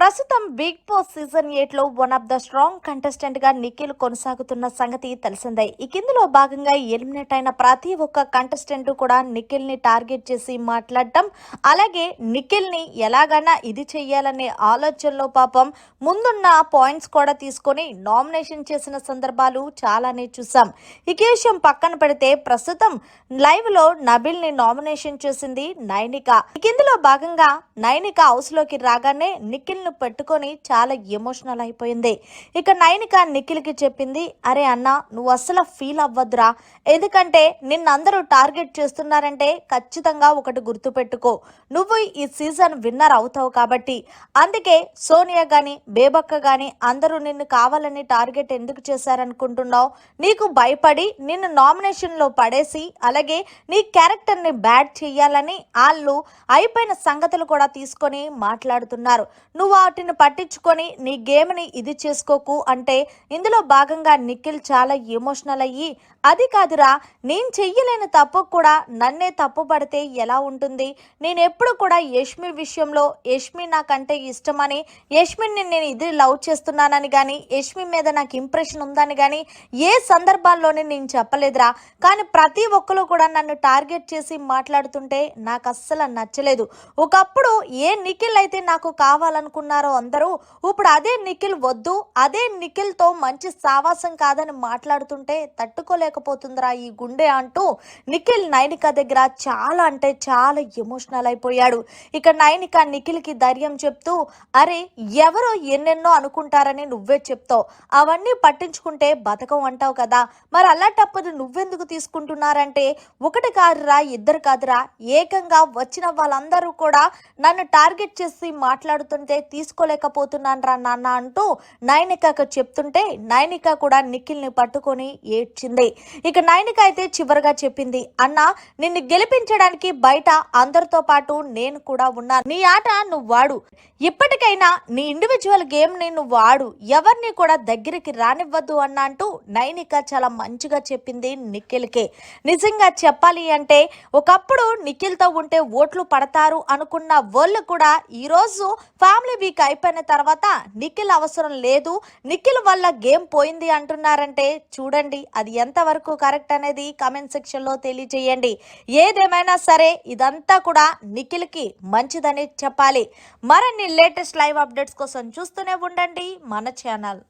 ప్రస్తుతం big Boss season ఎయిట్లో one of the strong కంటెస్టెంట్గా నిఖిల్ కొనసాగుతున్న సంగతి తెలిసిందే. ఈ కిందలో భాగంగా ఎలిమినేట్ అయిన ప్రతి ఒక్క కంటెస్టెంట్ కూడా నిఖిల్ని టార్గెట్ చేసి మాట్లాడటం అలాగే నిఖిల్ని ఎలాగైనా ఇది చెయ్యాలనే ఆలోచనలో పాపం ముందున్న పాయింట్స్ కూడా తీసుకొని నామినేషన్ చేసిన సందర్భాలు చాలానే చూసాం. ఈ విషయం పక్కన పెడితే ప్రస్తుతం లైవ్లో నబిల్ని నామినేషన్ చేసింది నైనిక. ఈ కిందలో భాగంగా నైనిక హౌస్లోకి రాగానే నిఖిల్ ను పెట్టుకొని చాలా ఎమోషనల్ అయిపోయింది. ఇక నైనిక నిఖిల్కి చెప్పింది అరే అన్న నువ్వు అస్సలు ఫీల్ అవ్వద్దురా. ఎందుకంటే నిన్నందరూ టార్గెట్ చేస్తున్నారంటే ఖచ్చితంగా ఒకటి గుర్తుపెట్టుకో. నువ్వు ఈ సీజన్ విన్నర్ అవుతావు కాబట్టి. అందుకే సోనియా గాని బేబక్క గాని అందరూ నిన్ను కావాలని టార్గెట్ ఎందుకు చేశారనుకుంటున్నావు? నీకు భయపడి నిన్ను నామినేషన్లో పడేసి అలాగే నీ క్యారెక్టర్ని బ్యాడ్ చెయ్యాలని వాళ్ళు అయిపోయిన సంగతులు కూడా తీసుకొని మాట్లాడుతున్నారు. నువ్వు వాటిని పట్టించుకొని నీ గేమ్ని ఇది చేసుకోకు అంటే ఇందులో భాగంగా నిఖిల్ చాలా ఎమోషనల్ అయ్యి అది కాదురా నేను చెయ్యలేని తప్పు కూడా నన్నే తప్పు పడితే ఎలా ఉంటుంది? నేను ఎప్పుడు కూడా యష్మి విషయంలో యష్మి నాకంటే ఇష్టమని యష్మిని నేను ఇది లవ్ చేస్తున్నానని కానీ యష్మి మీద నాకు ఇంప్రెషన్ ఉందని కానీ ఏ సందర్భాల్లోనే నేను చెప్పలేదురా. కానీ ప్రతి ఒక్కరు కూడా నన్ను టార్గెట్ చేసి మాట్లాడుతుంటే నాకు అస్సలు నచ్చలేదు. ఒకప్పుడు ఏ నిఖిల్ అయితే నాకు కావాలనుకున్నారో అందరూ ఇప్పుడు అదే నిఖిల్ వద్దు అదే నిఖిల్తో మంచి సావాసం కాదని మాట్లాడుతుంటే తట్టుకోలేకపోతుందిరా ఈ గుండె అంటూ నిఖిల్ నైనిక దగ్గర చాలా అంటే చాలా ఎమోషనల్ అయిపోయాడు. ఇక నైనిక నిఖిల్కి ధైర్యం చెప్తూ అరే ఎవరో ఎన్నెన్నో అనుకుంటారని నువ్వే చెప్తావు. అవన్నీ పట్టించుకుంటే బతకం అంటావు కదా. మరి అలాంటప్పుడు నువ్వెందుకు తీసుకుంటున్నారంటే ఒకటి కాదురా ఇద్దరు కాదురా. ఏకంగా వచ్చిన వాళ్ళందరూ కూడా నన్ను టార్గెట్ చేసి మాట్లాడుతుంటే తీసుకోలేకపోతున్నాను రా నాన్న అంటూ నైనికకు చెప్తుంటే నైనిక కూడా నిఖిల్ని పట్టుకొని ఏడ్చింది. ఇక నైనిక అయితే చివరిగా చెప్పింది అన్న నిన్ను గెలిపించడానికి బయట అందరితో పాటు నేను కూడా ఉన్నాను నీ ఆట నువ్వు వాడు ఇప్పటికైనా నీ ఇండివిజువల్ గేమ్ని నువ్వు ఆడు. ఎవరిని కూడా దగ్గరికి రానివ్వద్దు అన్న అంటూ నైనిక చాలా మంచిగా చెప్పింది నిఖిల్కే. నిజంగా చెప్పాలి అంటే ఒకప్పుడు నిఖిల్తో ఉంటే ఓట్లు పడతారు అనుకున్న వాళ్ళు కూడా ఈరోజు ఫ్యామిలీ వీక్ అయిపోయిన తర్వాత నిఖిల్ అవసరం లేదు. నిఖిల్ వల్ల గేమ్ పోయింది అంటున్నారంటే చూడండి అది ఎంతవరకు కరెక్ట్ అనేది కామెంట్ సెక్షన్లో తెలియజేయండి. ఏదేమైనా సరే ఇదంతా కూడా నిఖిల్కి మంచిదని చెప్పాలి. మరిన్ని లేటెస్ట్ లైవ్ అప్డేట్స్ కోసం చూస్తూనే ఉండండి మన ఛానల్.